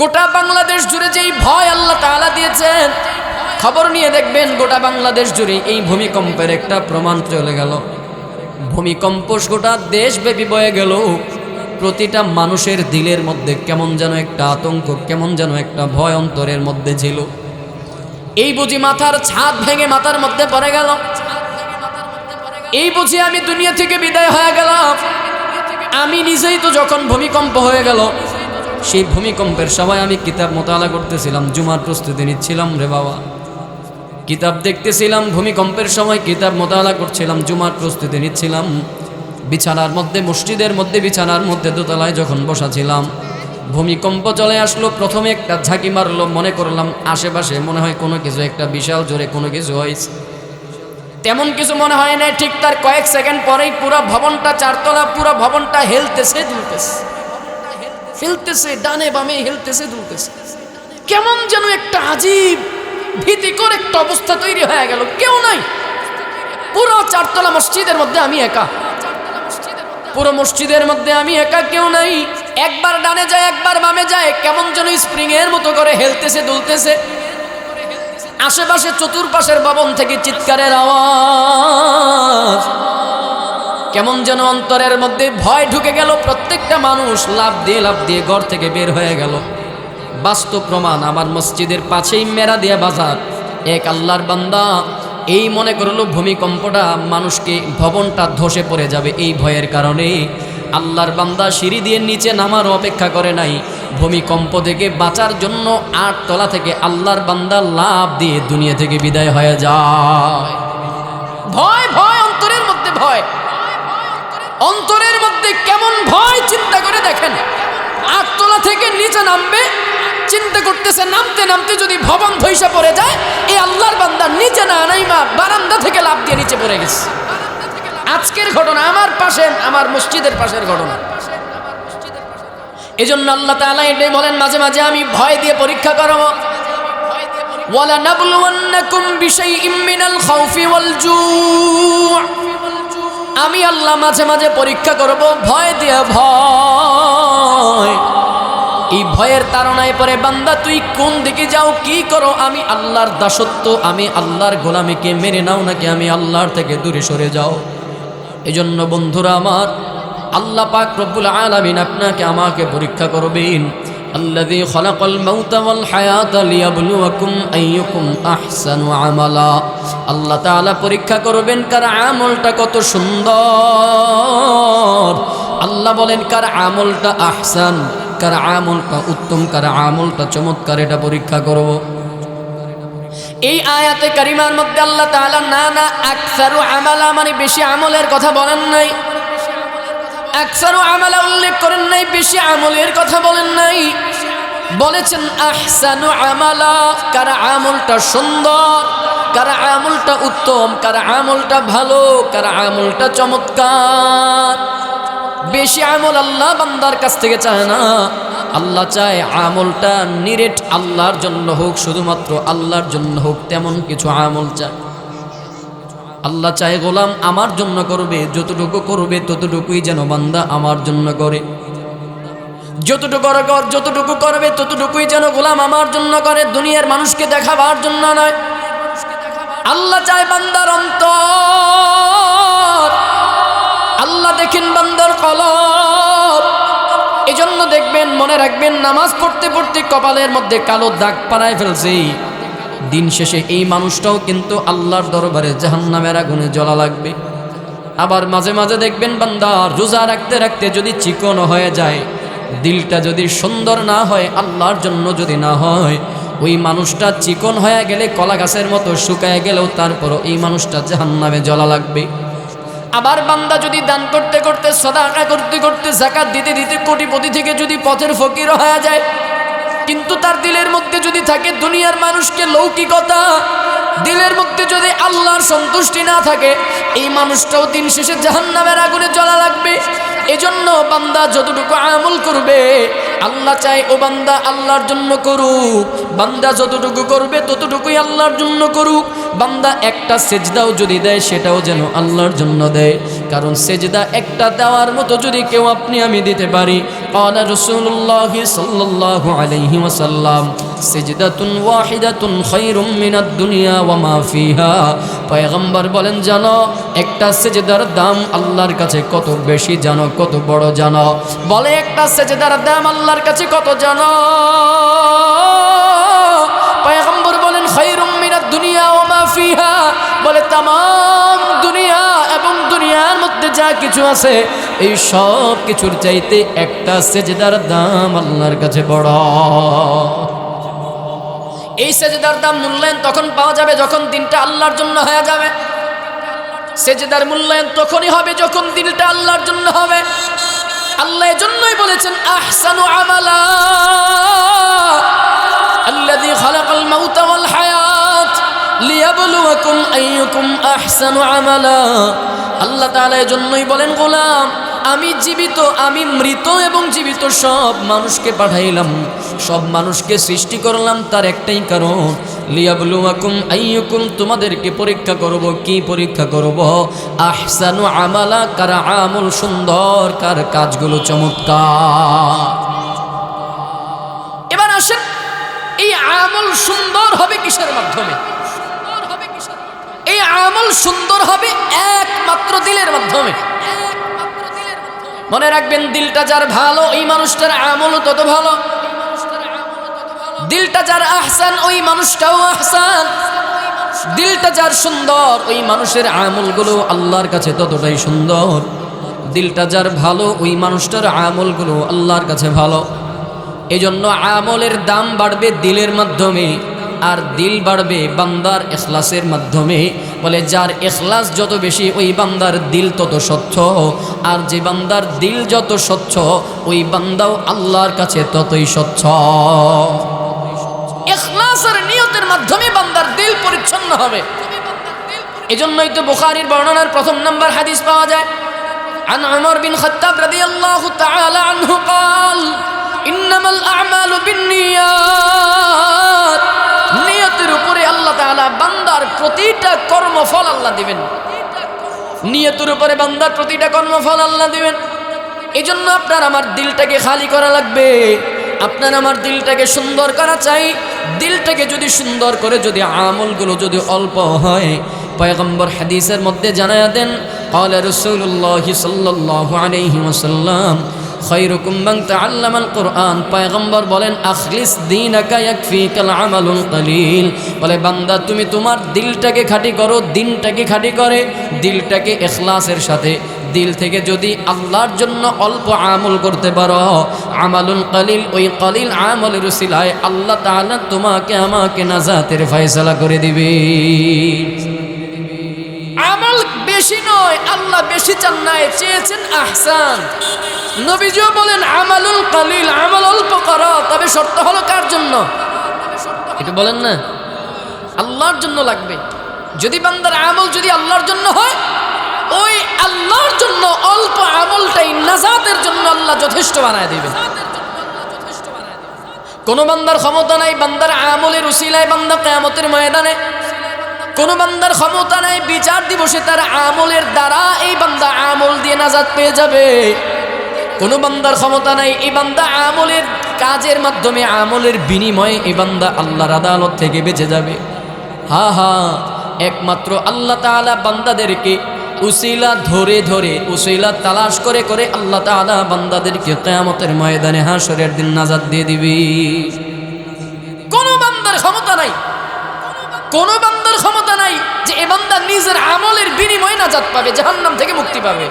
গোটা বাংলাদেশ জুড়ে যেই ভয় আল্লাহ তাআলা দিয়েছেন, খবর নিয়ে দেখবেন গোটা বাংলাদেশ জুড়ে এই ভূমিকম্পের একটা প্রমাণ চলে গেল। ভূমিকম্প গোটা দেশব্যাপী বয়ে গেল। প্রতিটা মানুষের দিলের মধ্যে কেমন যেন একটা আতঙ্ক, কেমন যেন একটা ভয় অন্তরের মধ্যে ছিল। এই বুঝি মাথার ছাদ ভেঙে মাথার মধ্যে পড়ে গেল। এই বুঝি আমি দুনিয়া থেকে বিদায় হয়ে গেলাম। আমি নিজেই তো যখন ভূমিকম্প হয়ে গেল সেই ভূমিকম্পের সময় আমি কিতাব মোতালা করতেছিলাম, জুমার প্রস্তুতি নিচ্ছিলাম রে বাবা। কিতাব দেখতেছিলাম, ভূমিকম্পের সময় কিতাব মোতালা করছিলাম, জুমার প্রস্তুতি নিচ্ছিলাম। বিছানার মধ্যে, মসজিদের মধ্যে, বিছানার মধ্যে দোতলায় যখন বসা ছিলাম ভূমিকম্প চলে আসলো, প্রথমে একটা ঝাঁকি মারলো, মনে করলাম আশেপাশে মনে হয় কোনো কিছু, একটা বিশাল জোরে কোনো কিছু হয়েছে। তেমন কিছু মনে হয় না ঠিক তার কয়েক সেকেন্ড পরেই পুরো ভবনটা, চারতলা পুরো ভবনটা হেলতেছে, দুলতেছে। হেলতেছে, ডানে বামে হেলতেছে, দুলতেছে। কেমন যেন একটা আজীব ভীতিকর একটা অবস্থা তৈরি হয়ে গেল। কেউ নাই। পুরো চারতলা মসজিদের মধ্যে আমি একা। পুরো মসজিদের মধ্যে আমি একা, কেউ নাই। একবার ডানে যায়, একবার বামে যায়, কেমন যেন স্প্রিং এর মতো করে হেলতেছে, দুলতেছে। আশেপাশে চতুর্পাশের ভবন থেকে চিৎকারের আওয়াজ। কেমন যেন অন্তরের মধ্যে ভয় ঢুকে গেল, প্রত্যেকটা মানুষ লাভ দিয়ে লাভ দিয়ে ঘর থেকে বের হয়ে গেল। বাস্তব প্রমাণ, আমার মসজিদের পাশেই মেরা দিয়া বাজার। এক আল্লাহর বান্দা এই মনে করল, ভূমিকম্পটা মানুষকে ভবনটা ধসে পড়ে যাবে এই ভয়ের কারণে। আল্লাহর বান্দা সিঁড়ি দিয়ে নিচে নামার অপেক্ষা করে নাই। ভূমিকম্প থেকে বাঁচার জন্য আট তলা থেকে আল্লাহর বান্দা লাভ দিয়ে দুনিয়া থেকে বিদায় হয়ে যায়। ভয় ভয় ভয় অন্তরের মধ্যে কেমন ভয় চিন্তা করে দেখেন। আটতলা থেকে নিচে নামবে, চিন্তা করতেছে, নামতে নামতে যদি ভবন ধৈসা পড়ে যায় এই আল্লাহর বান্দা নিচে না নাইমা, বারান্দা থেকে লাভ দিয়ে নিচে পড়ে গেছে। আজকের ঘটনা আমার পাশে, আমার মসজিদের পাশের ঘটনা। এই জন্য আল্লাহ তালা এটাই বলেন, মাঝে মাঝে আমি ভয় দিয়ে পরীক্ষা করব। বিশাইইম মিনাল খাউফি ওয়াল জু' আমি আল্লাহ মাঝে মাঝে পরীক্ষা করব, ভয় দিয়ে ভয়। এই ভয়ের তাড়নায় পরে, বান্দা, তুই কোন দিকে যাও, কি করো? আমি আল্লাহর দাসত্ব, আমি আল্লাহর গোলামিকে মেনে নাও নাকি আমি আল্লাহর থেকে দূরে সরে যাও? এজন্য বন্ধুরা আমার, আল্লাহ পাক রব্বুল আলামিন আপনাকে আমাকে পরীক্ষা করবেন। الذي خلق الموت والحياة ليبلوكم أيكم أحسن عملا আল্লাহ তাআলা পরীক্ষা করবেন কার আমলটা কত সুন্দর আল্লাহ বলেন কার আমলটা আহসান কার আমলটা উত্তম কার আমলটা চমৎকার এটা পরীক্ষা করব এই আয়াতে কারিমার মধ্যে আল্লাহ তাআলা না না আকসারু আমালা মানে বেশি আমলের কথা বলেন নাই আকসারু আমালা উল্লেখ করেন নাই, বেশি আমলের কথা বলেন নাই। বলেছেন, আহসানু আমালা, কার আমলটা সুন্দর, কার আমলটা উত্তম, কার আমলটা ভালো, কার আমলটা চমৎকার। বেশি আমল আল্লাহ বান্দার কাছ থেকে চায় না। আল্লাহ চায় আমলটা নিরেট আল্লাহর জন্য হোক, শুধুমাত্র আল্লাহর জন্য হোক, তেমন কিছু আমল চায়। আল্লাহ চায় গোলাম আমার জন্য করবে, যতটুকু করবে ততটুকুই যেন বান্দা আমার জন্য করে। যতটুকু কর যতটুকু করবে ততটুকুই যেন গোলাম আমার জন্য করে। দুনিয়ার মানুষকে দেখাবার জন্য নয়। আল্লাহ চায় বান্দার অন্তর। আল্লাহ দেখেন বান্দার কলব। এজন্য দেখবেন, মনে রাখবেন, নামাজ পড়তে পড়তে কপালের মধ্যে কালো দাগ পাড়ায় ফেলছে দিন শেষে এই মানুষটাও কিন্তু আল্লাহর দরবারে জাহান্নামের আগুনে জ্বলা লাগবে। আবার মাঝে মাঝে দেখবেন বান্দা, রোজা রাখতে রাখতে যদি চিকন হয়ে যায়, দিলটা যদি সুন্দর না হয়, আল্লাহর জন্য যদি না হয়, ওই মানুষটা চিকন হয়ে গেলে, কলা গাছের মতো শুকায় গেলেও তারপরও এই মানুষটা জাহান্নামে জ্বলা লাগবে। আবার বান্দা যদি দান করতে করতে, সদাকা করতে করতে, জাকাত দিতে দিতে কোটিপতি থেকে যদি পথের ফকির হয়ে যায় কিন্তু তার দিলের মধ্যে যদি থাকে দুনিয়ার মানুষকে লৌকিকতা, দিলের মধ্যে যদি আল্লাহর সন্তুষ্টি না থাকে, এই মানুষটাও দিন শেষে জাহান্নামের আগুনে জ্বলা লাগবে। এজন্য বান্দা যতটুকু আমল করবে, আল্লাহ চাই ও বান্দা আল্লাহর জন্য করুক। বান্দা যতটুকু করবে, ততটুকুই আল্লাহর জন্য করুক। বান্দা একটা সেজদাও যদি দেয় সেটাও যেন আল্লাহর জন্য দেয় কারণ সেজদা একটা দেওয়ার মতো যদি কেউ আপনি আমি দিতে পারি قال رسول الله صلى الله عليه وسلم سجدة واحدة خير من الدنيا وما فيها পয়গম্বর বলেন জানো একটা সেজদার দাম আল্লাহর কাছে কত বেশি জানো কত বড় জানো বলে একটা সেজদার দাম আল্লাহর কাছে কত জানো মাফিহা বলে তাম দুনিয়া এবং দুনিয়ার মধ্যে যা কিছু আছে, এই সব কিছুর চাইতে একটা সেজেদার দাম আল্লাহর কাছে বড়। এই সেজেদার দাম মূল্যায়ন তখন পাওয়া যাবে যখন দিনটা আল্লাহর জন্য হয়ে যাবে। সেজেদার মূল্যায়ন তখনই হবে যখন দিনটা আল্লাহর জন্য হবে। আল্লাহ জন্যই বলেছেন, আহসানু আমালা আল্লাযী খালাকাল মাউতা লিয়াবলুয়াকুম আইয়ুকুম আহসানু আমালা। আল্লাহ তাআলা এজন্যই বলেন, গোলাম, আমি জীবিত, আমি মৃত এবং জীবিত সব মানুষকে পাঠাইলাম। সব মানুষকে সৃষ্টি করলাম তার একটাই কারণ। লিয়াবলুয়াকুম আইয়ুকুম, তোমাদেরকে পরীক্ষা করব, কি পরীক্ষা করব? আহসানু আমালা, কার আমল সুন্দর, কার কাজগুলো চমৎকার। এবার আসেন, এই আমল সুন্দর হবে কিসের মাধ্যমে? আমল সুন্দর হবে একমাত্র দিলের মাধ্যমে। মনে রাখবেন, দিলটা যার ভালো, ওই মানুষটার আমলও তত ভালো। দিলটা যার আহসান, ওই মানুষটাও আহসান। দিলটা যার সুন্দর, ওই মানুষের আমলগুলো আল্লাহর কাছে ততটাই সুন্দর। দিলটা যার ভালো, ওই মানুষটার আমলগুলো আল্লাহর কাছে ভালো। এই জন্য আমলের দাম বাড়বে দিলের মাধ্যমে। আর দিল বাড়বে বান্দার এখলাসের মাধ্যমে বলে যার এখলাস যত বেশি ওই বান্দার দিল তত স্বচ্ছ আর যে বান্দার দিল যত স্বচ্ছ ওই বান্দাও আল্লাহর কাছে ততই স্বচ্ছ এখলাস আর নিয়তের মাধ্যমে বান্দার দিল পরিচ্ছন্ন হবে এজন্যই তো বুখারীর বর্ণনার প্রথম নাম্বার হাদিস পাওয়া যায় عن عمر بن خطاب رضي الله تعالى عنه قال إنما الأعمال بالنيات নিয়তের উপরে আল্লাহ তাআলা বান্দার প্রতিটা কর্মফল আল্লাহ দিবেন নিয়তের উপরে বান্দার প্রতিটা কর্মফল আল্লাহ দিবেন এই জন্য আপনার আমার দিলটাকে খালি করা লাগবে আপনার আমার দিলটাকে সুন্দর করা চাই দিলটাকে যদি সুন্দর করে যদি আমলগুলো যদি অল্প হয় পয়গম্বর হাদিসের মধ্যে জানায়া দেন قال رسول الله صلى الله عليه وسلم খৈরকুম তাআল্লামাল কোরআন। পয়গম্বর বলেন, আখলিস বলে, বান্দা, তুমি তোমার দিলটাকে খাঁটি করো, দিনটাকে করে, দিলটাকে ইখলাসের সাথে। দিল থেকে যদি আল্লাহর জন্য অল্প আমল করতে পারো, আমালুল কলিল, ওই কলিল আমলের উসিলায় আল্লাহ তাআলা তোমাকে, আমাকে নাজাতের ফয়সালা করে দিবে। আমল বেশি নয়, আল্লাহ বেশি চান নাই চেয়েছেন আহসান। নবীজিও বলেন, আমালুল কালিল, আমল অল্প কর। তবে শর্ত হলো কার জন্য? এটা বলেন না। আল্লাহর জন্য লাগবে। যদি বান্দার আমল যদি আল্লাহর জন্য হয়, ওই আল্লাহর জন্য অল্প আমলটাই নাজাতের জন্য আল্লাহ যথেষ্ট বানায় দেবে কোন বান্দার ক্ষমতা নাই, বান্দার আমলের উসিলায় বান্দা কেয়ামতের ময়দানে কোন বান্দার ক্ষমতা নাই, বিচার দিবসে তার আমলের দ্বারা এই বান্দা আমল দিয়ে নাজাদ পেয়ে যাবে। কোন বান্দার ক্ষমতা নাই, এই বান্দা আমলের কাজের মাধ্যমে, আমলের বিনিময়ে এই বান্দা আল্লাহর আদালত থেকে বেঁচে যাবে। হা হা, একমাত্র আল্লাহ তাআলা বান্দাদেরকে উসিলা ধরে ধরে, উসিলা তালাশ করে করে আল্লাহ তাআলা বান্দাদেরকে কেয়ামতের ময়দানে হাসরের দিন নাজাদ দিয়ে দিবি। কোন বান্দার ক্ষমতা নাই, কোন যে এ নিজের আমলের বিনিময়ে নাজাত পাবে, জাহান্নাম থেকে মুক্তি পাবে।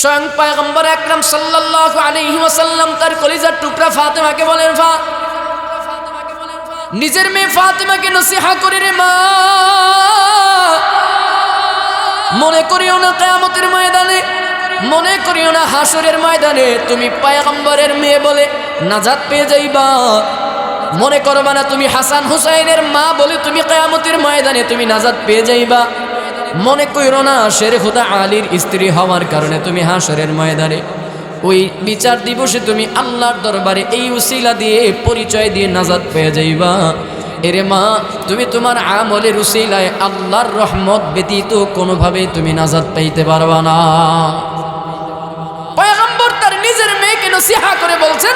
স্বয়ং পয়গম্বর আকরাম সাল্লাল্লাহু আলাইহি ওয়াসাল্লাম তার কলিজার টুকরা ফাতেমাকে বলেন, ফা নিজের মেয়ে ফাতেমাকে নসিহা করে রে মা। মনে করিও না কিয়ামতের ময়দানে, মনে করিও না হাসরের ময়দানে, তুমি পয়গম্বরের মেয়ে বলে নাজাত পেয়ে যাইবা। মনে করবা না তুমি হাসান হুসাইনের মা বলে তুমি কেয়ামতের ময়দানে তুমি নাজাদ পেয়ে যাইবা। মনে কইরো না, শের খুদা আলীর স্ত্রী হওয়ার কারণে তুমি হাসরের ময়দানে। ওই বিচার দিবসে তুমি আল্লাহর দরবারে এই উসিলা দিয়ে, পরিচয় দিয়ে নাজাদ পেয়ে যাইবা। এরে মা, তুমি তোমার আমলের উসিলায় আল্লাহর রহমত ব্যতীত কোনোভাবে তুমি নাজাদ পাইতে পারবা না। তার নিজের মেয়েকে নসিহা করে বলছেন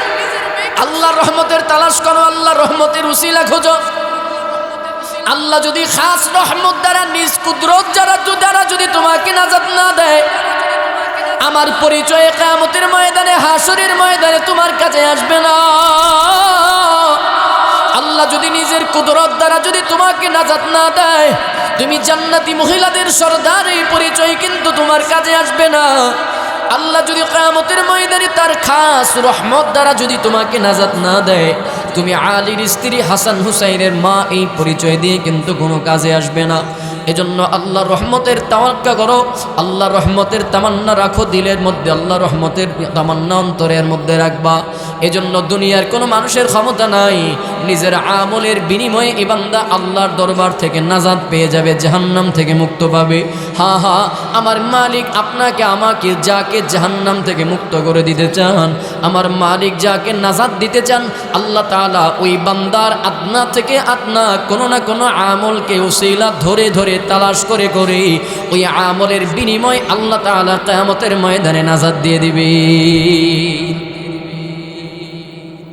আল্লাহর রহমতের তালাশ করো, আল্লাহর রহমতের উসিলা খোঁজো। আল্লাহ যদি খাস রহমত দ্বারা, নিজ কুদরত যারা দ্বারা যদি তোমাকে নাজাত না দেয়, আমার পরিচয় কামতের ময়দানে হাসরের ময়দানে তোমার কাছে আসবে না। আল্লাহ যদি নিজের কুদরত দ্বারা যদি তোমাকে নাজাত না দেয়, তুমি জান্নাতি মহিলাদের সর্দার এই পরিচয় কিন্তু তোমার কাজে আসবে না। আল্লাহ যদি কামতের ময়দানে তার খাস রহমত দ্বারা যদি তোমাকে নাজাত না দেয়, তুমি আলীর স্ত্রী হাসান হুসাইনের মা এই পরিচয় দিয়ে কিন্তু কোনো কাজে আসবে না। এজন্য আল্লাহ রহমতের তামাক্কা করো। আল্লাহ রহমতের তামান্না রাখো, দিলের মধ্যে আল্লাহ রহমতের তামান্না অন্তরের মধ্যে রাখবা। এজন্য দুনিয়ার কোনো মানুষের ক্ষমতা নাই। নিজের আমলের বিনিময়ে ইবান্দা আল্লাহর দরবার থেকে নাজাদ পেয়ে যাবে, জাহান্নাম থেকে মুক্ত পাবে। হা হা, আমার মালিক আপনাকে, আমাকে যাকে জাহান্নাম থেকে মুক্ত করে দিতে চান, আমার মালিক যাকে নাজাদ দিতে চান, আল্লাহ তাআলা ওই বান্দার আদনা থেকে আদনা কোনো না কোনো আমলকে উসিলা ধরে ধরে তালাশ করে করে, ওই আমলের বিনিময় আল্লাহ তাআলা কিয়ামতের ময়দানে নাজাদ দিয়ে দিবে।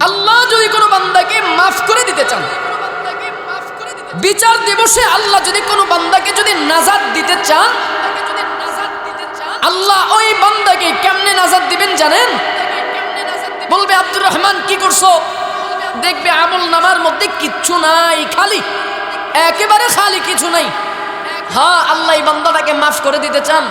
আল্লাহ যদি কোনো বান্দাকে মাফ করে দিতে চান, বিচার দিবসে আল্লাহ যদি কোনো বান্দাকে যদি নাজাদ দিতে চান, আল্লাহ ওই বান্দাকে কেমনে নাজাদ দিবেন জানেন? বলবে, আব্দুর রহমান, কি করছ? দেখবে আমল নামার মধ্যে কিচ্ছু নাই, খালি। একেবারে খালি কিছু নাই। হ্যাঁ আল্লাহ বান্দাটাকে মাফ করে দিতে চান।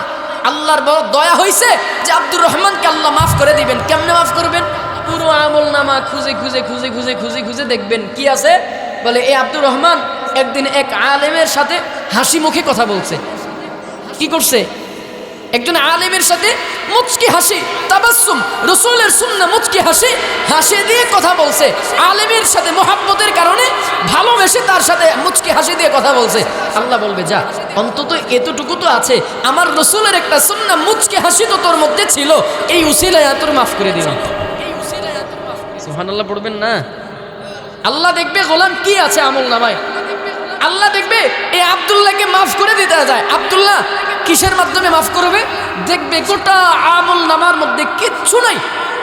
আল্লাহর বড় দয়া হয়েছে যে আব্দুর রহমানকে আল্লাহ মাফ করে দিবেন। কেমনে মাফ করবেন? পুরো আমল নামা খুঁজে খুঁজে খুঁজে খুঁজে খুঁজে খুঁজে দেখবেন কি আছে। বলে, এ আব্দুর রহমান একদিন এক আলেমের সাথে হাসি মুখে কথা বলছে। কি করছে? একজন আলেমের সাথে মুচকি হাসি তাবাসুম রসুলের সুন্না মুচকি হাসি হাসি দিয়ে কথা বলছে। আলেমের সাথে মোহাব্বতের কারণে ভালোবেসে তার সাথে মুচকি হাসি দিয়ে কথা বলছে। আল্লাহ বলবে, যা, অন্তত এতটুকু তো আছে। আমার রসুলের একটা সুন্না মুচকি হাসি তো তোর মধ্যে ছিল। এই উসিলায় তোর মাফ করে দিল দিলাম সুবহানাল্লাহ, পড়বেন না? আল্লাহ দেখবে গোলাম কি আছে আমল নামায়? আল্লাহ দেখবে এই আবদুল্লাহকে মাফ করে দিতে যায়। আবদুল্লাহ কিসের মাধ্যমে মাফ করবে? দেখবে গোটা আমল নামার মধ্যে কিচ্ছু নাই।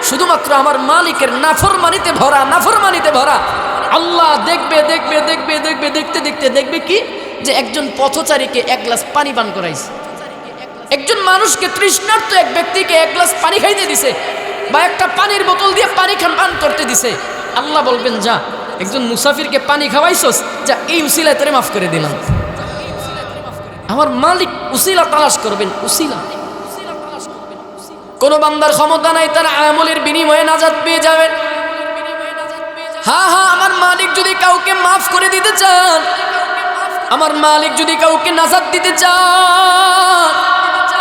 শুধুমাত্র আমার মালিকের নাফরমানিতে ভরা নাফরমানিতে ভরা। আল্লাহ দেখবে দেখবে দেখবে দেখবে, দেখতে দেখতে, দেখবে কি? যে একজন পথচারীকে এক গ্লাস পানি পান করাইছে। একজন মানুষকে তৃষ্ণার্ত এক ব্যক্তিকে এক গ্লাস পানি খাইতে দিছে বা একটা পানির বোতল দিয়ে পানি খান, পান করতে দিছে। আল্লাহ বলবেন, যা একজন মুসাফিরকে পানি খাওয়াইছস, যা এই উসিলায় তোরে মাফ করে দিলাম। আমার মালিক উসিলা তালাশ করবেন, উসিলা। কোন বান্দার ক্ষমতা নাই, তার আমলের বিনিময়ে নাজাদ পেয়ে যাবেন। হ্যাঁ হ্যাঁ আমার মালিক যদি কাউকে মাফ করে দিতে চান, আমার মালিক যদি কাউকে নাজাদ দিতে চান,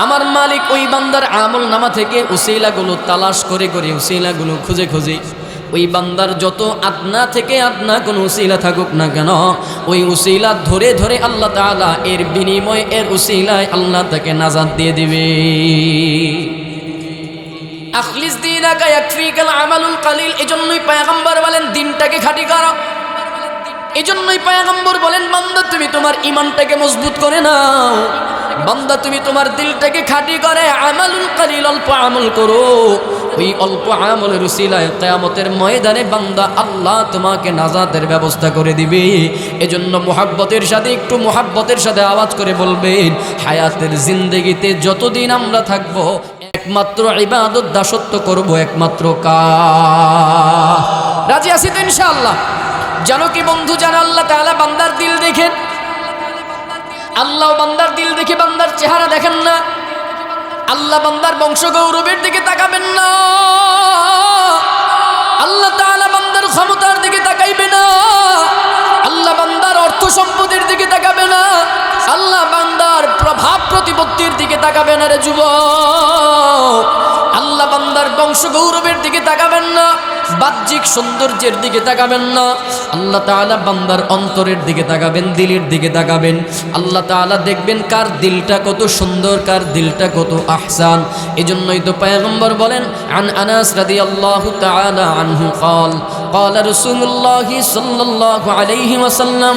আমার মালিক ওই বান্দার আমল নামা থেকে উসিলাগুলো তালাশ করে করে উসিলাগুলো খুঁজে খুঁজে ওই বান্দার যত আদনা থেকে আদনা কোন উসিলা থাকুক না কেন, ওই উসিলা ধরে ধরে আল্লাহ তাআলা এর বিনিময়, এর উসিলায় আল্লাহ তাকে নাজাদ দিয়ে দিবে। আখলিস দিনাকা ইয়াকফিকাল আমালুল কালিল, এজন্যই পয়গম্বর বলেন, দিনটাকে খাঁটি করো। এজন্যই পয়গম্বর বলেন, বান্দা, তুমি তোমার ইমানটাকে মজবুত করে নাও। বান্দা, তুমি তোমার দিলটাকে খাঁটি করে, আমালুল কালিল, অল্প আমল করো। ওই অল্প আমলের উসিলায় কেয়ামতের ময়দানে বান্দা আল্লাহ তোমাকে নাজাদের ব্যবস্থা করে দিবে। এজন্য মোহাব্বতের সাথে, একটু মোহাব্বতের সাথে আওয়াজ করে বলবেন হায়াতের জিন্দেগিতে যতদিন আমরা থাকব, একমাত্র ইবাদত দাসত্ব করব একমাত্র কা রাজি আছি তো ইনশাআল্লাহ? জানো কি বন্ধু জান আল্লাহ তাআলা বান্দার দিল দেখেন আল্লাহ বান্দার দিল দেখে বান্দার চেহারা দেখেন না। আল্লাহ বান্দার বংশ গৌরবের দিকে তাকাবেন না। আল্লাহ তাআলা বান্দার ক্ষমতার দিকে তাকাইবে না। আল্লাহ বান্দার অর্থ সম্পদের দিকে তাকাবে না। আল্লাহ বান্দার প্রভাব প্রতিপত্তির দিকে তাকাবে না রে যুব আল্লাহ বান্দার বংশ গৌরবের দিকে তাকাবেন না বাহ্যিক সৌন্দর্যের দিকে তাকাবেন না আল্লাহ তাআলা বান্দার অন্তরের দিকে তাকাবেন দিলের দিকে তাকাবেন আল্লাহ তাআলা দেখবেন কার দিলটা কত সুন্দর কার দিলটা কত আহসান এজন্যই তো পয়গম্বর বলেন আন আনাস রাদিয়াল্লাহু তাআলা আনহু قال قال رسول الله صلى الله عليه وسلم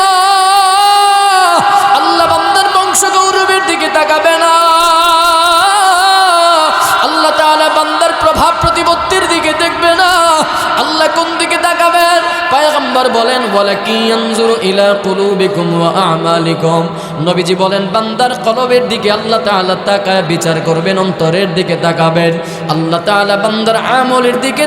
আল্লাহ বান্দার বংশ গৌরবের দিকে তাকাবে না। আল্লাহ তাআলা বান্দার প্রভাব প্রতিপত্তির দিকে দেখবে না। আল্লাহ কোন দিকে তাকাবেন পয়গম্বর বলেন বলে কি ইয়ানজুরু ইলা কুলুবিকুম ওয়া আমালিকুম। নবীজি বলেন, বান্দার কলবের দিকে আল্লাহ তাআলা তাকায়, বিচার করবেন, অন্তরের দিকে তাকাবেন। আল্লাহ তাআলা বান্দার আমলের দিকে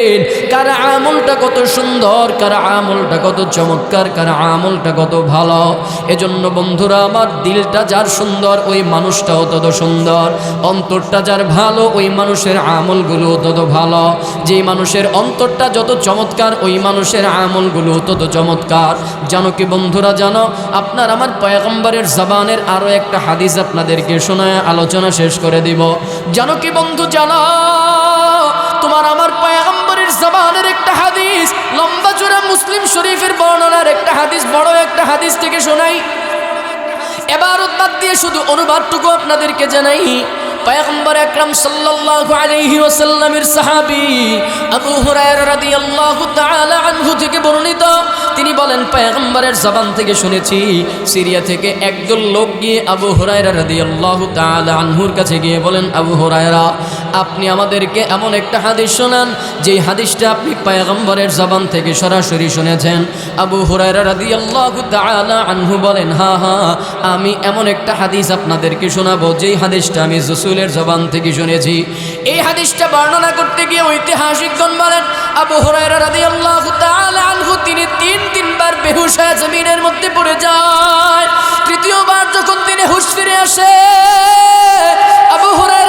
দেখবেন কার আমলটা কত সুন্দর, কার আমলটা কত চমৎকার, কার আমলটা কত ভালো। এজন্য বন্ধুরা, আমার দিলটা যার সুন্দর, ওই মানুষটাও তত সুন্দর। অন্তরটা যার ভালো, ওই মানুষের আমলগুলো তত ভালো। যেই মানুষের অন্তরটা যত চমৎকার, ওই মানুষের আমলগুলো তত চমৎকার। জানো কি বন্ধুরা, জানো? আপনার আমার পয়গম্বরের জবানের আরও একটা হাদিস আপনাদেরকে শোনায়, আলোচনা শেষ করে দিব। জানো কি বন্ধু, জানো? জবানের একটা হাদিস, লম্বা চূড়া মুসলিম শরীফের বর্ণনার একটা হাদিস, বড় একটা হাদিস থেকে শোনাই। এবার বাদ দিয়ে শুধু অনুবাদটুকু আপনাদেরকে জানাই পয়গম্বর আকরাম সাল্লাল্লাহু আলাইহি ওয়াসাল্লামের সাহাবী আবু হুরায়রা রাদিয়াল্লাহু তাআলা আনহু থেকে বর্ণিত। তিনি বলেন, পয়গম্বরের জবান থেকে শুনেছি, সিরিয়া থেকে একদল লোক গিয়ে আবু হুরায়রা রাদিয়াল্লাহু তাআলা আনহুর কাছে গিয়ে বলেন, আবু হুরায়রা, আপনি আমাদেরকে এমন একটা হাদিস শোনান, যেই হাদিসটা আপনি পয়গম্বরের জবান থেকে সরাসরি শুনেছেন। আবু হুরায়রা রাদিয়াল্লাহু তাআলা আনহু বলেন, হা হা, আমি এমন একটা হাদিস আপনাদেরকে শোনাবো, যেই হাদিসটা আমি রসুলের জবান থেকে শুনেছি। এই হাদিসটা বর্ণনা করতে গিয়ে ঐতিহাসিকগণ বলেন আবু হরাইরা রাদিয়াল্লাহু তাআলা আনহু, তিনি তিন তিনবার বেহুশ হয়ে জমিনের মধ্যে পড়ে যায়। তৃতীয়বার যখন তিনি হুশ ফিরে আসে, আবু আনহু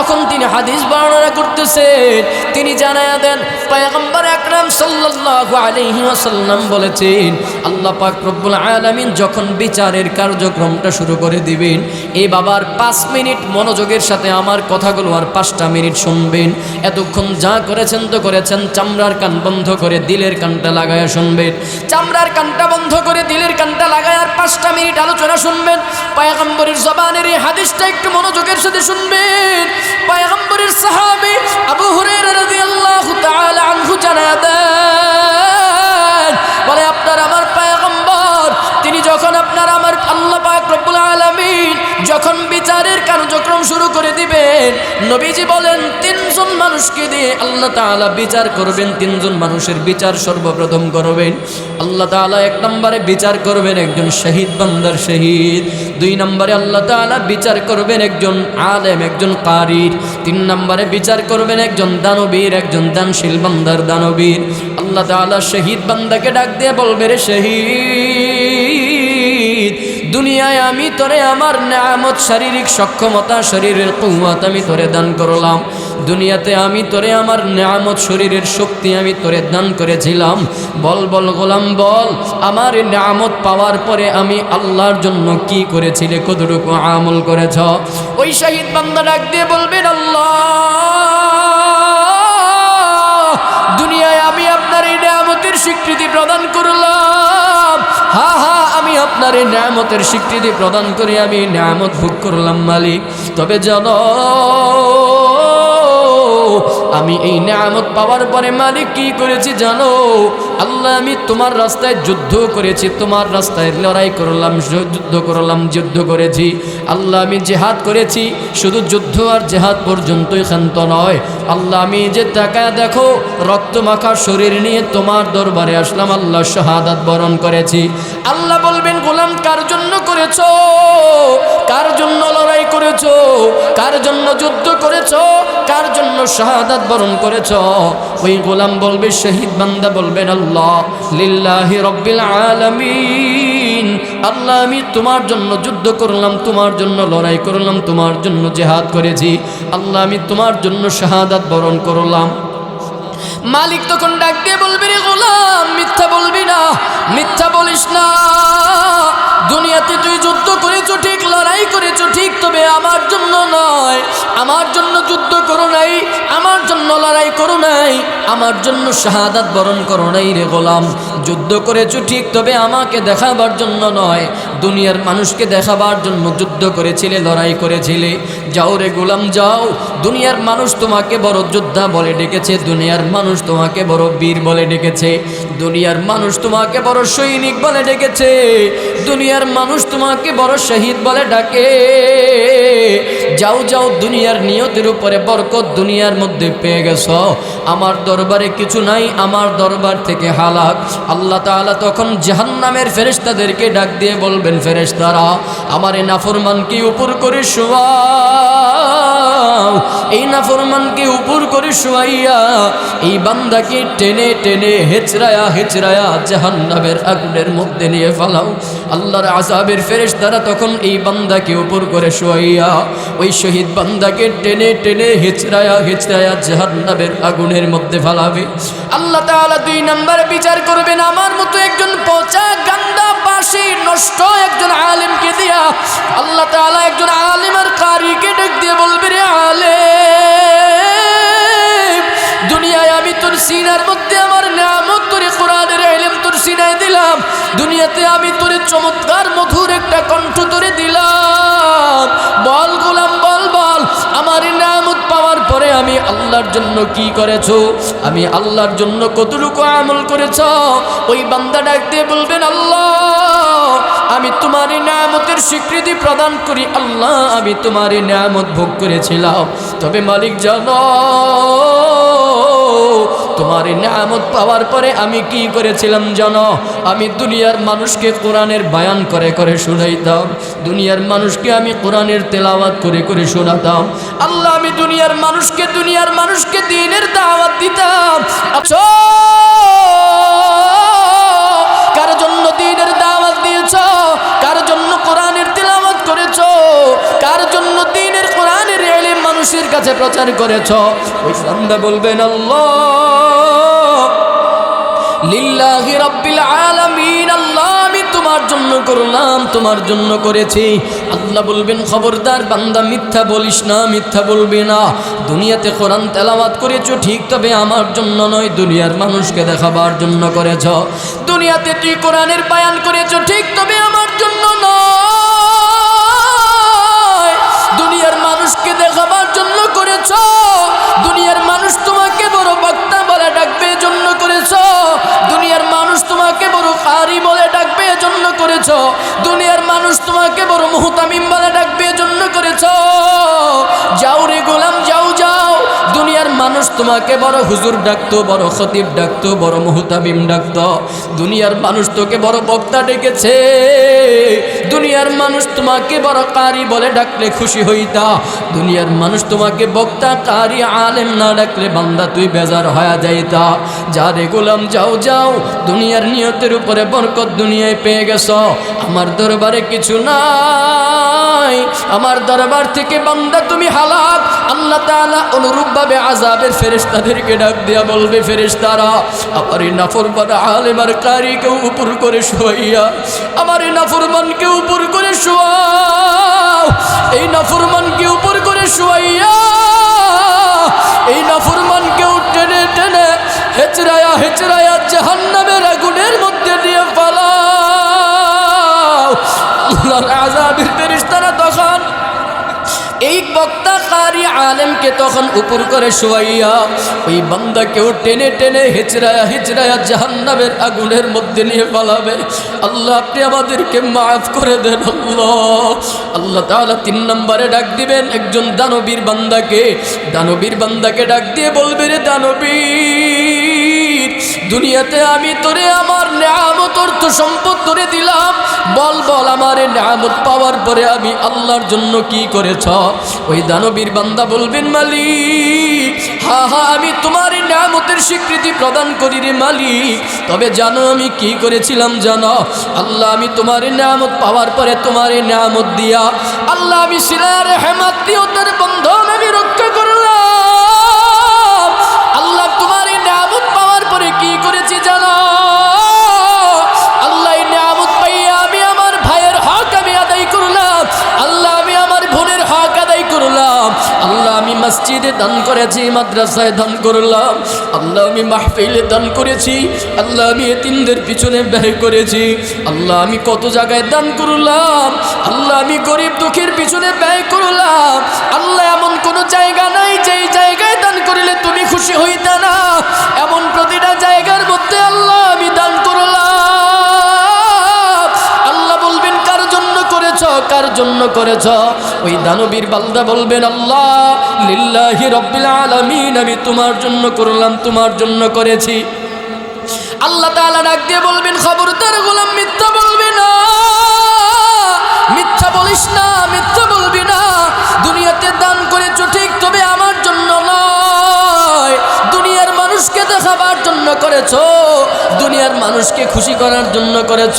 তখন তিনি হাদিস বর্ণনা করতেছেন। তিনি জানায়া দেন, পয়গম্বর আকরাম সাল্লাল্লাহু আলাইহি ওয়াসাল্লাম বলেছেন, আল্লাহ পাক রব্বুল আলামিন যখন বিচারের কার্যক্রমটা শুরু করে দিবেন এই বাবার পাঁচ মিনিট মনোযোগের সাথে আমার কথাগুলো আর পাঁচটা মিনিট শুনবেন। এতক্ষণ যা করেছেন তো করেছেন, চামড়ার কান বন্ধ করে দিলের কানটা লাগায়া শুনবেন। চামড়ার কানটা বন্ধ করে দিলের কানটা লাগায় আর পাঁচটা মিনিট আলোচনা শুনবেন। পয়গম্বরের জবানের এই হাদিসটা একটু মনোযোগের সাথে শুনবেন। পয়গম্বরের সাহাবী আবু শুরু করে দিবেন। নবীজি বলেন, তিনজন মানুষকে দিয়ে আল্লাহ তাআলা বিচার করবেন, তিনজন মানুষের বিচার সর্বপ্রথম করবেন। আল্লাহ তাআলা এক নম্বরে বিচার করবেন একজন শহীদ বান্দার শহীদ, দুই নম্বরে আল্লাহ তাআলা বিচার করবেন একজন আলেম, একজন কারির, তিন নম্বরে বিচার করবেন একজন দানবীর, একজন দানশীল বান্দার দানবীর। আল্লাহ তাআলা শহীদ বান্দাকে ডাক দিয়ে বলবে, রে শহীদ দুনিয়ায় আমি তোরে আমার নামত শারীরিক সক্ষমতা, শরীরের কুয়াত আমি তোরে দান করলাম। দুনিয়াতে আমি তোরে আমার নামত শরীরের শক্তি আমি তোরে দান করেছিলাম। বল বল, গোলাম, বল। আমার নামত পাওয়ার পরে আমি আল্লাহর জন্য কি করেছিলে, কতটুকু আমল করেছ? ওই শাহিদ বান্দা ডাক দিয়ে বলবেন, আল্লাহ, দুনিয়ায় আমি আপনার এই নামতের স্বীকৃতি প্রদান করলাম। আপনার এই নামতের স্বীকৃতি প্রদান করে আমি নামত ভোগ করলাম মালিক। তবে জানো আমি এই নামত পাওয়ার পরে মালিক কি করেছি জানো? আল্লাহ, আমি তোমার রাস্তায় যুদ্ধ করেছি, তোমার রাস্তায় লড়াই করলাম, যুদ্ধ করলাম, যুদ্ধ করেছি। আল্লাহ, আমি জেহাদ করেছি, শুধু যুদ্ধ আর জেহাদ পর্যন্তই ক্ষান্ত নয়। আল্লাহ, আমি যে তাকায় দেখো, রক্ত মাখা শরীর নিয়ে তোমার দরবারে আসলাম, আল্লাহ শাহাদাত বরণ করেছি। আল্লাহ বলবেন, গোলাম, কার জন্য করেছ? কার জন্য লড়াই করেছ? কার জন্য যুদ্ধ শাহাদাত বরণ করেছ, ওই গোলাম বলবে, শহীদ বান্দা বলবেন আল্লাহ, লিল্লাহি রব্বিল আলামিন, আল্লাহ আমি তোমার জন্য যুদ্ধ করলাম, তোমার জন্য লড়াই করলাম, তোমার জন্য জেহাদ করেছি, আল্লাহ আমি তোমার জন্য শাহাদাত বরণ করলাম। মালিক তখন ডাক বলবি রে গোলাম, মিথ্যা বলবি না, মিথ্যা বলিস না। দুনিয়াতে তুই যুদ্ধ করেছ, ঠিক লড়াই করেছ, ঠিক তবে আমার জন্য নয়। আমার জন্য যুদ্ধ করো নাই, আমার জন্য লড়াই করো নাই, আমার জন্য শাহাদাত বরণ করো নাই রে গোলাম। যুদ্ধ করেছ, ঠিক তবে আমাকে দেখাবার জন্য নয়। দুনিয়ার মানুষকে দেখাবার জন্য যুদ্ধ করেছিলে, লড়াই করেছিলে। যাও রে গোলাম, যাও। দুনিয়ার মানুষ তোমাকে বড় যোদ্ধা বলে ডেকেছে, দুনিয়ার মানুষ তোমাকে বড় বীর বলে ডেকেছে, দুনিয়ার মানুষ তোমাকে বড় সৈনিক বলে ডেকেছে, দুনিয়ার মানুষ তোমাকে বড় শহীদ বলে ডাকে। যাও যাও, দুনিয়ার নিয়তের উপরে বরকত দুনিয়ার মধ্যে পেয়ে গেছ। আমার দরবারে কিছু নাই, আমার দরবার থেকে হালাক। আল্লাহ তাআলা তখন জাহান্নামের ফেরেশতাদেরকে ডাক দিয়ে বলবেন, ফেরেশতারা, আমার এই নাফরমানকে উপর করে শোয়াও এই নাফরমানকে উপর করে শোয়াইয়া এই বান্দাকে টেনে টেনে হেচরায়া হেচরায়া জাহান্নামের আগুনের মধ্যে নিয়ে ফেলাও। আল্লাহর আজাবের ফেরেশতারা তখন এই বান্দাকে উপর করে শোয়াইয়া ওই শহীদ বান্দাকে টেনে টেনে হেচরায়া হেচরায়া জাহান্নামের আগুনের মধ্যে ফেলাবে। আল্লাহ তাআলা দুই নাম্বার বিচার করবেন, আমার মতো একজন পচা গান্দা বাসি নষ্ট একজন আলেমকে দিয়া, আল্লাহ তাআলা একজন আলেম আর কারিকে ডেক দিয়ে বলবে, রে আলেম। দুনিয়ায় আমি তোর সিনার মধ্যে আমার নামত তোরে কোরআনের এলেম তোর সিনায় দিলাম। দুনিয়াতে আমি তোরে চমৎকার মধুর একটা কণ্ঠ তোরে দিলাম। বল গোলাম, বল বল। আমার নামত পাওয়ার পরে আমি আল্লাহর জন্য কি করেছ? আমি আল্লাহর জন্য কতটুকু আমল করেছ? ওই বান্দা দিয়ে বলবেন, আল্লাহ। আমি তোমার নামতের স্বীকৃতি প্রদান করি। আল্লাহ, আমি তোমার নামত ভোগ করেছিলাম। তবে মালিক, জানো, তোমার নামত পাওয়ার পরে আমি কি করেছিলাম জানো? আমি দুনিয়ার মানুষকে কোরআনের বায়ান করে করে শোনাইতাম। দুনিয়ার মানুষকে আমি কোরআনের তেলাওয়াত করে করে শোনাতাম। আল্লাহ, আমি দুনিয়ার মানুষকে দুনিয়ার মানুষকে দিনের দাওয়াত দিতাম। কাছে প্রচার করেছ। ওই বান্দা বলবেন তোমার জন্য করলাম, তোমার জন্য করেছি। আল্লাহ বলবেন, খবরদার বান্দা, মিথ্যা বলিস না, মিথ্যা না। দুনিয়াতে কোরআন ঠিক তবে আমার জন্য নয়, দুনিয়ার মানুষকে দেখাবার জন্য করেছ। দুনিয়াতে তুই কোরআনের বায়ান করেছ, ঠিক তবে আমার জন্য নয়। দুনিয়ার মানুষকে দেখাবার জন্য করেছ? দুনিয়ার মানুষ তোমাকে বড় বক্তা বলে ডাকবে জন্য করেছ। দুনিয়ার মানুষ তোমাকে বড় কারি বলে ডাকবে জন্য করেছ। দুনিয়ার মানুষ তোমাকে বড় মুহতামিম বলে ডাকবে জন্য করেছ। যাও রে গোলাম, যাও দুনিয়ার মানুষ তোমাকে বড় হুজুর ডাকতো, বড় খতিব ডাকতো, বড় মুহতামিম ডাকতো। দুনিয়ার মানুষ তোকে বড় বক্তা ডেকেছে। দুনিয়ার মানুষ তোমাকে বড় কারি বলে ডাকলে খুশি হইতা। দুনিয়ার মানুষ তোমাকে বক্তা, কারি, আলেম না ডাকলে বান্দা তুই বেজার হয়ে যাইতা। যা রে গোলাম, যাও যাও, দুনিয়ার নিয়তের উপরে বরকত দুনিয়ায় পেয়ে গেছ। আমার দরবারে কিছু নাই আমার দরবার থেকে বান্দা, তুমি হালাক আল্লাহ তাআলা অনুরূপভাবে আজাবের ফেরেশতাদেরকে ডাক দিয়া বলবে, ফেরেশতারা, আমার এই নাফরমান আলেমার কারিকে উপর করে শোয়াইয়া, আমার এই নাফরমানকে উপর করে শোয়াও। এই নাফরমানকে উপর করে শোয়াইয়া, এই নাফরমানকেও টেনে টেনে হেচরায়া হেচরায়া জাহান্নামের আগুনের আল্লাহর আযাবের ফেরেশতারা তখন এই বক্তা কারি আলেমকে তখন উপর করে শোয়াইয়া ওই বান্দাকেও টেনে টেনে হিচড়ায়া হিচড়ায়া জাহান্নামের আগুনের মধ্যে নিয়ে পালাবে। আল্লাহ, আপনি আমাদেরকে মাফ করে দেন, আল্লাহ। আল্লাহ তাআলা তিন নম্বরে ডাক দিবেন একজন দানবীর বান্দাকে। দানবীর বান্দাকে ডাক দিয়ে বলবে, রে দানবীর দুনিয়াতে আমি তোরে আমার নেয়ামত, অর্থ সম্পদ তোরে দিলাম। বল বল, আমার এই নেয়ামত পাওয়ার পরে আমি আল্লাহর জন্য কি করেছ? ওই দানবীর বান্দা বলবেন, মালিক, হা হা, আমি তোমার নামতের স্বীকৃতি প্রদান করি রে মালিক। তবে জানো আমি কি করেছিলাম জানো? আল্লাহ, আমি তোমার নামত পাওয়ার পরে তোমার নামত দিয়া আল্লাহ, আমি সিলার হেমাত দিয়ে বন্ধন আমি রক্ষা করলাম মসজিদে দান করেছি, মাদ্রাসায় দান করলাম, আল্লাহ আমি মাহফিলে দান করেছি, আল্লাহ আমি এতিমদের পিছনে ব্যয় করেছি, আল্লাহ আমি কত জায়গায় দান করলাম, আল্লাহ আমি গরিব দুঃখের পিছনে ব্যয় করলাম, আল্লাহ এমন কোনো জায়গা নাই যেই জায়গায় দান করিলে তুমি খুশি হইতা না, এমন প্রতিটা জায়গার মধ্যে আল্লাহ আমি দান করলাম। করেছ, কার জন্য করেছ? ওই দানবীর বালদা বলবেন, আল্লাহ, লিল্লাহি রব্বিল আলামিন, আমি তোমার জন্য করলাম, তোমার জন্য করেছি। আল্লাহ তাআলা ডাক দিয়ে বলবেন, খবরদার গোলাম, মিথ্যা বলবে না। মিথ্যা বলিস না, মিথ্যা বলবি না। দুনিয়াতে দান করেছ, ঠিক তবে জন্য করেছ? দুনিয়ার মানুষকে খুশি করার জন্য করেছ?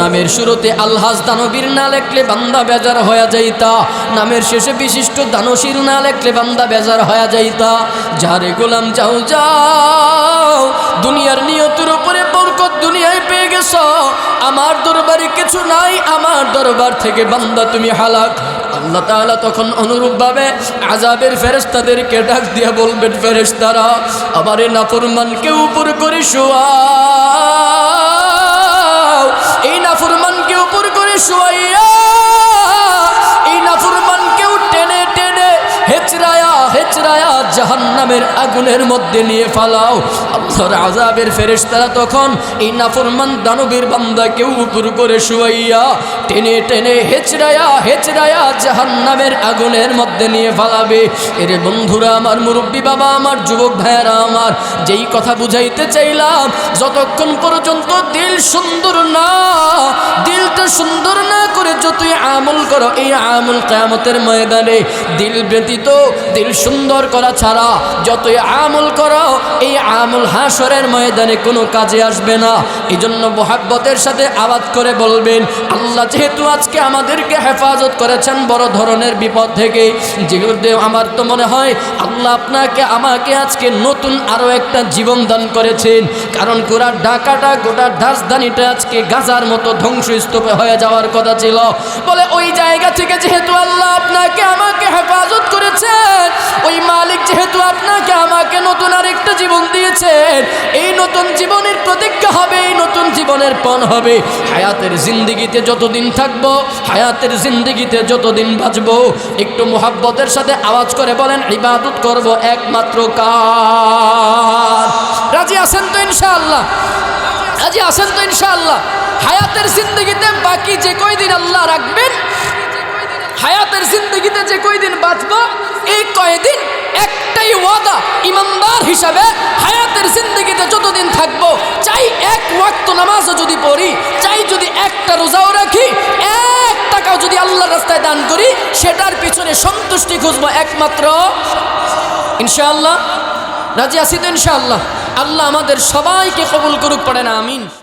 নামের শুরুতে আল্লাহ দানবীর না লেখলে বান্দা বেজার হয়ে যাইতা। নামের শেষে বিশিষ্ট দানশীল না লেখলে বান্দা বেজার হয়ে যাইতা। যারে গোলাম যাও যাও দুনিয়ার নিয়তের উপরে বরকত দুনিয়ায় পেয়ে গেছ। আমার দরবারে কিছু নাই, আমার দরবার থেকে বান্দা তুমি হালাক। আল্লাহ তাআলা তখন অনুরূপভাবে আজাবের ফেরেশতাদেরকে ডাক দিয়ে বলবেন, ফেরেশতারা, আমারে নাফরমানকে উপর করে শোয়া এই নাফরমানকে উপর করে শোয়াইয়া জাহান্নামের আগুনের মধ্যে নিয়ে ফালাও। আল্লাহর আজাবের ফেরেশতারা তখন এই নাফরমান দানবীর বান্দাকে উপর করে শুয়াইয়া টেনে টেনে হেচড়ায়া হেচরায়া জাহান্নামের আগুনের মধ্যে নিয়ে ফালাবে। এরে বন্ধুরা আমার মুরব্বী বাবা, আমার যুবক ভাইয়েরা, আমার যেই কথা বুঝাইতে চাইলাম, যতক্ষণ পর্যন্ত দিল সুন্দর না, দিলটা সুন্দর না করে যতই আমল করো, এই আমল কেয়ামতের ময়দানে দিল ব্যতীত, দিল সুন্দর করা ছাড়া যতই আমল করো, এই আমল হাসরের ময়দানে কোনো কাজে আসবে না। এই জন্য মোহাব্বতের সাথে আওয়াজ করে বলবেন, আল্লাহ যেহেতু আজকে আমাদেরকে হেফাজত করেছেন বড় ধরনের বিপদ থেকে যেগুলো আমার তো মনে হয় আল্লাহ আপনাকে, আমাকে আজকে নতুন আরও একটা জীবন দান করেছেন। কারণ গোড়া ঢাকাটা, গোটা রাজধানীটা আজকে গাজার মতো ধ্বংসস্তূপে হয়ে যাওয়ার কথা ছিল। বলে ওই জায়গা থেকে যেহেতু আল্লাহ আপনাকে আমাকে যেহেতু আপনাকে আমাকে নতুন আরেকটা জীবন দিয়েছেন, এই নতুন জীবনের প্রতিজ্ঞা হবে, এই নতুন জীবনের পণ হবে। হায়াতের জিন্দিগিতে যতদিন থাকব, হায়াতের জিন্দিগিতে যতদিন বাঁচবো, একটু মোহাব্বতের সাথে আওয়াজ করে বলেন, ইবাদত করব একমাত্র কার? রাজি আছেন তো ইনশাআল্লাহ? রাজি আছেন তো ইনশাআল্লাহ? হায়াতের জিন্দগিতে বাকি যে কয়দিন আল্লাহ রাখবেন হায়াতের জিন্দগিতে যে কয়দিন বাঁচবো, এই কয়দিন একটাই ওয়াদা, ইমানদার হিসাবে হায়াতের জিন্দগিতে যতদিন থাকব, চাই এক ওয়াক্ত নামাজও যদি পড়ি, চাই যদি একটা রোজাও রাখি, এক টাকাও যদি আল্লাহর রাস্তায় দান করি, সেটার পিছনে সন্তুষ্টি খুঁজবো একমাত্র ইনশাআল্লাহ। রাজি আছি তো ইনশাআল্লাহ। আল্লাহ আমাদের সবাইকে কবুল করুক পড়ে না আমিন।